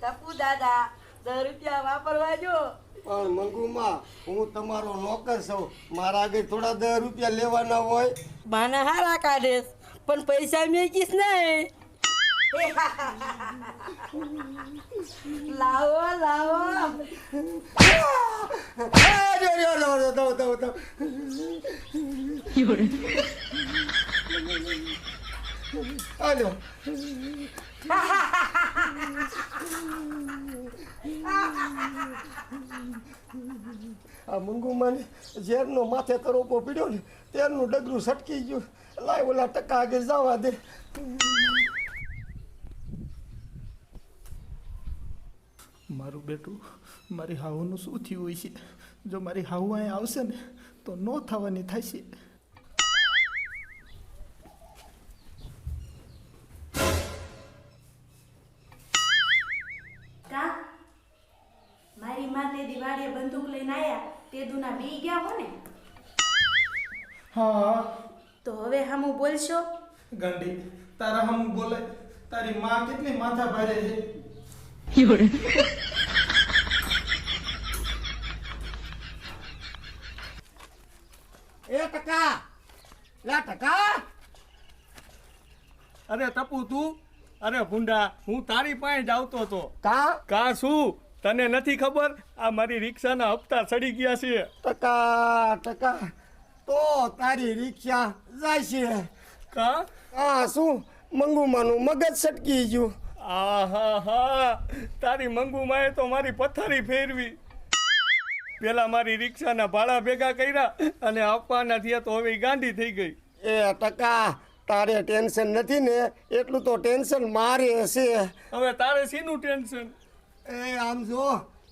ટપુ દાદા દસ રૂપિયા વાપરવા જો. પણ મંગુમાં હું તમારો નોકર છું. મારા આગળ થોડા દસ રૂપિયા લેવાના હોય. બાના હારા કાઢીશ પણ પૈસા મેકીશ નહીં. લાવો લાવો. હાલો આ મંગુમાને ઝેરનો માથે તરોપો પીડ્યો ને તેરનું ડગરું સટકી ગયું. લાય ઓલા ટકા આગળ જવા દે. મારું બેટું મારી હાવુનું શું થયું હોય છે? જો મારી હાવું અહીં આવશે ને તો નો થવાની થશે કા તે બંદૂક લઈને આયા તે દુના બી ગયા હો ને હા. તો હવે હમું બોલશો? ગાંડી તારા હમ બોલે તારી માં કેટલી માથા ભારે છે? એ ટકા લા ટકા. અરે તપુ તું અરે ભુંડા હું તારી પાસે જ આવતો હતો. કા? કા શું? તને નથી ખબર? આ મારી રિક્ષાના હપ્તા સડી ગયા છે. ટકા ટકા. તો તારી રિક્ષા જાય છે. કા? આ શું? મંગુમાનું મગજ સટકી ગયું. આ હા હા. તારી મંગુમાએ તો મારી પથારી ફેરવી. પેલા મારી રિક્ષાના ભાડા ભેગા કર્યા અને આપવાના થયા તો હવે ગાંડી થઈ ગઈ. એ ટકા તારે ટેન્શન નથી ને? એટલું તો ટેન્શન મારે હશે. હવે તારે શીનું ટેન્શન? એ આમ જો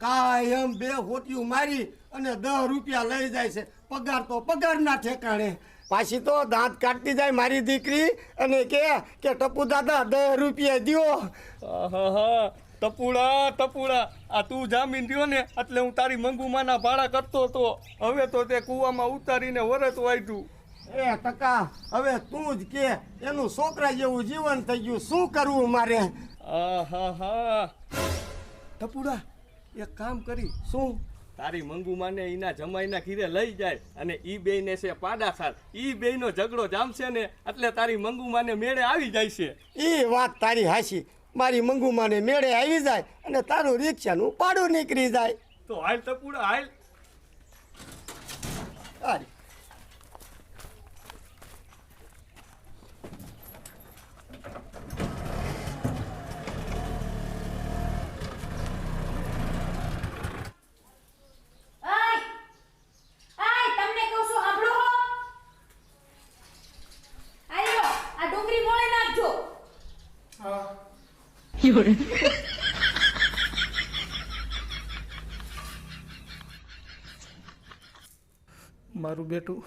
કાયમ બે હોટિયું મારી અને દસ રૂપિયા લઈ જાય છે. પગાર તો પગારના ઠેકાણે. પાછી તો દાંત કાઢતી જાય મારી દીકરી અને કે કે ટપુ દાદા દસ રૂપિયા દો ટપુડા ટપુડા આ તું જામીન દ્યો ને એટલે હું તારી મંગુમાના ભાડા કરતો હતો હવે તો તે કૂવામાં ઉતારીને વરત વાઢ્યું. એ ટકા હવે તું જ કે એનું છોકરા જેવું જીવન થઈ ગયું. શું કરવું મારે? આહાહા. ટપુડા એક કામ કરી શું? તારી મંગુમાને એના જમાઈના ઘીરે લઈ જાય અને ઈ બેયને છે પાડા સાર ઈ બેયનો ઝઘડો જામશે ને એટલે તારી મંગુમાને મેળે આવી જાય છે. એ વાત તારી હાસી મારી મંગુમાને મેળે આવી જાય અને તારું રિક્ષાનું પાડું નીકળી જાય. તો હાલ ટપુડા હાલ હારી. આય આય તમને કહું છું સાંભળો હો આયો આ ડુંગળી મોળે નાખજો હા મારું બેટું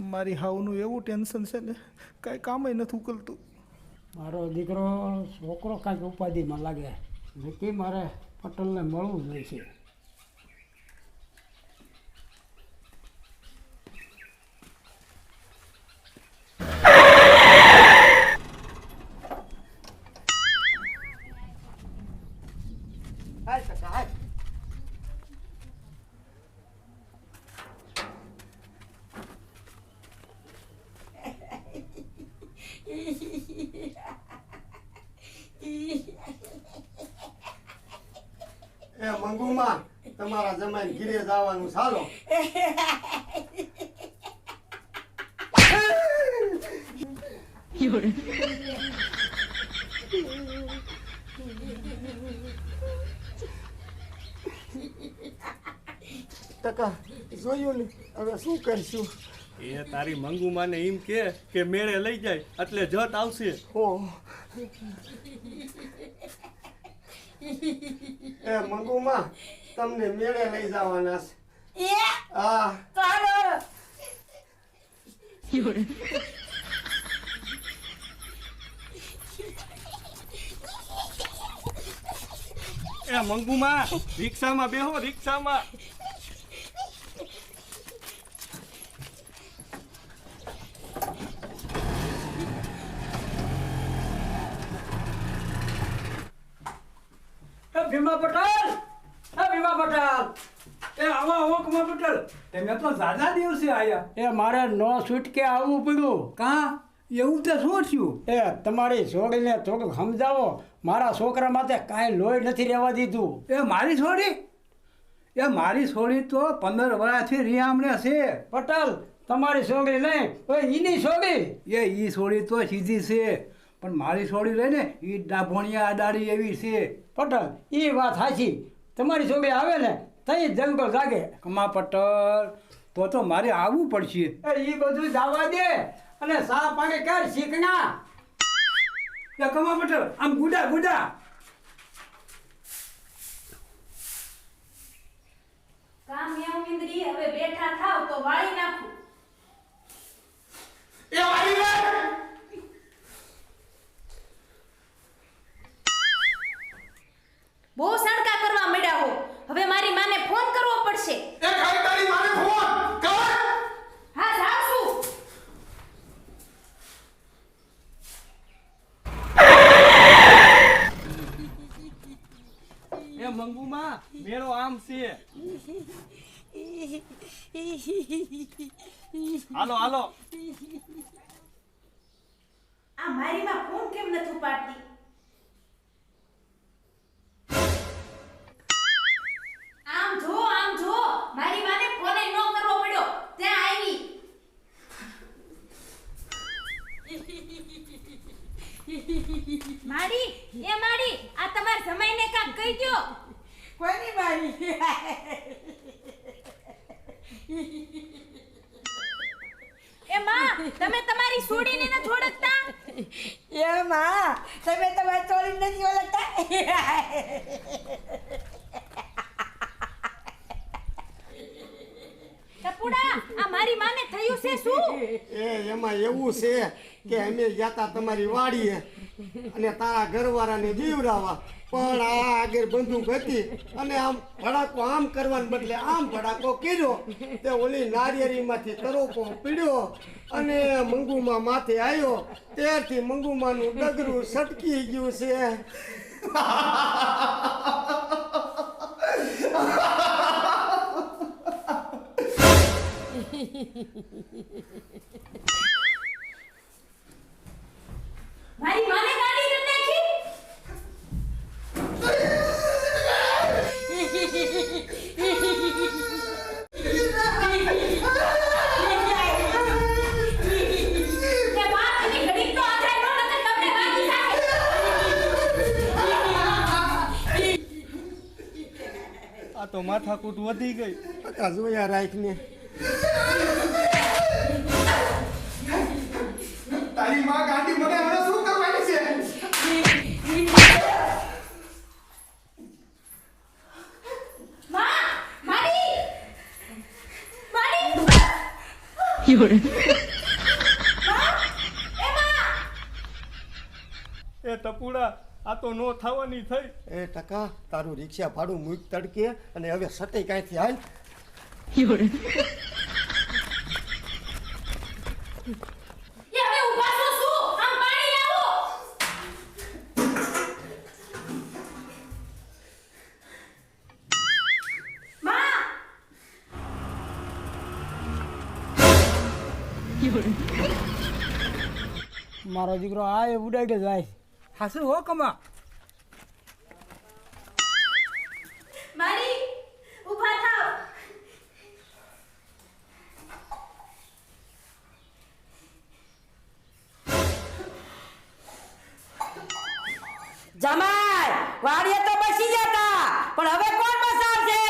મારી હાવનું એવું ટેન્શન છે ને કાંઈ કામય નથી ઉકલતું. મારો દીકરો છોકરો કાંઈક ઉપાધિમાં લાગે નક્કી મારે પટેલને મળવું જ છે. હાલ ટકા હાલ એ મંગુમાં તમારા જમાઈ ઘીરે જવાનું ચાલો ટકા જોયું ને? હવે શું કરશું? એ તારી મંગુમાને એમ કે કે મેળે લઈ જાય એટલે જટ આવશે. હો. એ મંગુમાં તમને મેળે લઈ જવાના છે. એ? હા. ચાલો એ મંગુમાં રિક્ષામાં બેહો રિક્ષામાં. ભીમા પટેલ! એ ભીમા પટેલ! એ આવો આવો કુમાર પટેલ. તમે તો ઝાઝા દિવસે આયા. એ મારે નો છૂટકે આવવું પડ્યું. કાં? એવું તે શું થયું? એ તમારી છોડીને થોડુંક સમજાવો. મારા છોકરા માટે કાંઈ લોહી નથી રહેવા દીધું. એ મારી છોડી? એ મારી છોડી તો પંદર વર્ષથી રિયામણે છે. પટેલ તમારી છોકરી નહીં એની ઈની છોકરી. એ ઈ છોડી તો સીધી છે. પણ મારી છોડી લઈને એ ડાભોણિયા આડાડી એવી છે. પટેલ એ વાત સાચી. તમારી છોકરી આવે ને તઈ જંગલ જાગે. કમા પટેલ તો તો મારે આવવું પડશે. એ બધું જવા દે અને સા પાકે કર શીખના. કમા પટેલ આમ ગુડા ગુડા. કામ યામિંદ્રી હવે બેઠા થાવ તો વાળી નાખું. હાલો હાલો. આ મારી માં કોણ કેમ નથી ઉપાડતી? તમે તમારી છોડીને ન છોડકતા? એ માં તમે તમારી ચોરી નથી ઓળખતા? ટપુડા આ મારી માને થયું છે શું? એ એમાં એવું છે કે અમે જતા તમારી વાડીએ અને તારા ઘરવાળાને બીવરાવા પણ આ આગળ બંદૂક હતી અને આમ ભડાકો આમ કરવાને બદલે આમ ભડાકો કર્યો. તે ઓલી નારિયેરીમાંથી તરોપો પીડ્યો અને મંગુમાં માથે આવ્યો ત્યારથી મંગુમાનું ડગરું સટકી ગયું છે. તો માથાકૂટ વધી ગઈ. આ જોયા રાખને. તારી માં ગાંડી મને હવે શું કરવાની છે? માં મારી મારી એ ટપુડા આ તો નો થવાની થઈ. એ ટકા તારું રિક્ષા ભાડું મૂક તડકે અને હવે સટે કાંઈથી હાલ? એ હવે ઊભા છો શું? આમ પાણી લાવો. માં! મારો દીકરો આ એ ઉડાઈ જાય હાસુ હો કમા મારી ઊભા થાવ જમાઈ વાડીએ તો બસી જતા. પણ હવે કોણ બસાવશે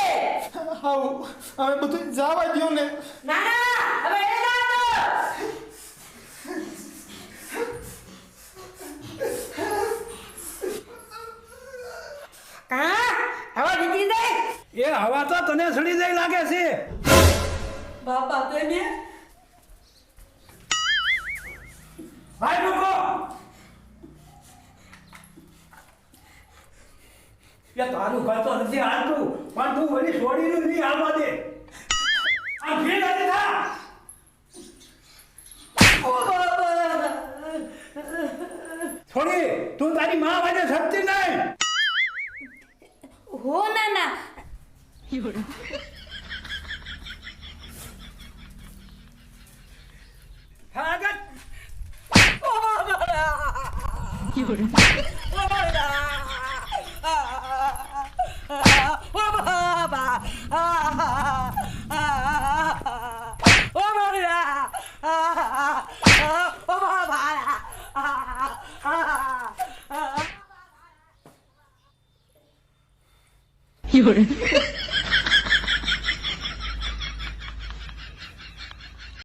આવું હવે બધું જવા ને. ના ના હવે એ ના દો કા હવા નીકળી જાય? એ હવા તો તને સડી જાય લાગે છે. બાપા તેને ભાઈ મૂકો. એ તારું ઘર તો નથી હાલતું પણ તું વળી નું નહીં આવવા દે. આ ભીડ હતી ના છોડી તું તારી માં વાજે શકતી નહીં. 호나나. 요런 하가 어마마라 요런 어마라 어마마 有人。